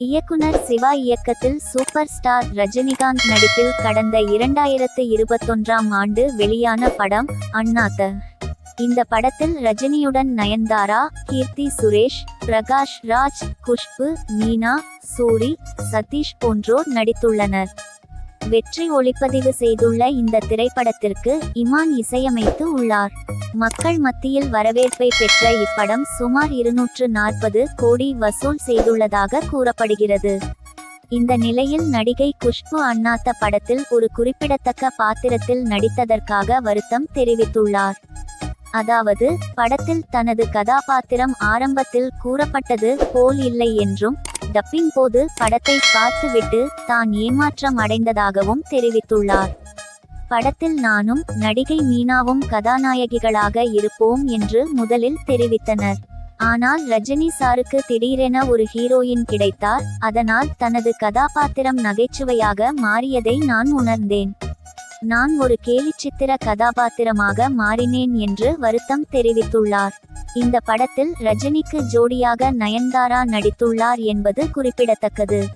இயக்குனர் சிவா இயக்கத்தில் super star Rajinikanth நடிப்பில் கடந்த இரண்டாயிரத்து இருபத்தொன்றாம் ஆண்டு வெளியான படம் அண்ணாத்த. இந்த படத்தில் ரஜினியுடன் நயன்தாரா கீர்த்தி சுரேஷ் பிரகாஷ் ராஜ் குஷ்பு மீனா சூரி சதீஷ் போன்றோர் நடித்துள்ளனர். வெற்றி ஒளிப்பதிவு செய்துள்ள இந்த திரைப்படத்திற்கு இமான் இசையமைத்து உள்ளார். மக்கள் மத்தியில் வரவேற்பை பெற்ற இப்படம் சுமார் இருநூற்று நாற்பது கோடி வசூல் செய்துள்ளதாக கூறப்படுகிறது. இந்த நிலையில் நடிகை குஷ்பு அண்ணாத்த படத்தில் ஒரு குறிப்பிடத்தக்க பாத்திரத்தில் நடித்ததற்காக வருத்தம் தெரிவித்துள்ளார். அதாவது படத்தில் தனது கதாபாத்திரம் ஆரம்பத்தில் கூறப்பட்டது போல் இல்லை என்றும் டப்பிங் போது படத்தை பார்த்துவிட்டு தான் ஏமாற்றம் அடைந்ததாகவும் தெரிவித்துள்ளார். படத்தில் நானும் நடிகை மீனாவும் கதாநாயகிகளாக இருப்போம் என்று முதலில் தெரிவித்தனர். ஆனால் ரஜினி சாருக்கு திடீரென ஒரு ஹீரோயின் கிடைத்தார் அதனால் தனது கதாபாத்திரம் நகைச்சுவையாக மாறியதை நான் உணர்ந்தேன். நான் ஒரு கேலிச்சித்திர கதாபாத்திரமாக மாறினேன் என்று வருத்தம் தெரிவித்துள்ளார். இந்த படத்தில் ரஜினிக்கு ஜோடியாக நயன்தாரா நடித்துள்ளார் என்பது குறிப்பிடத்தக்கது.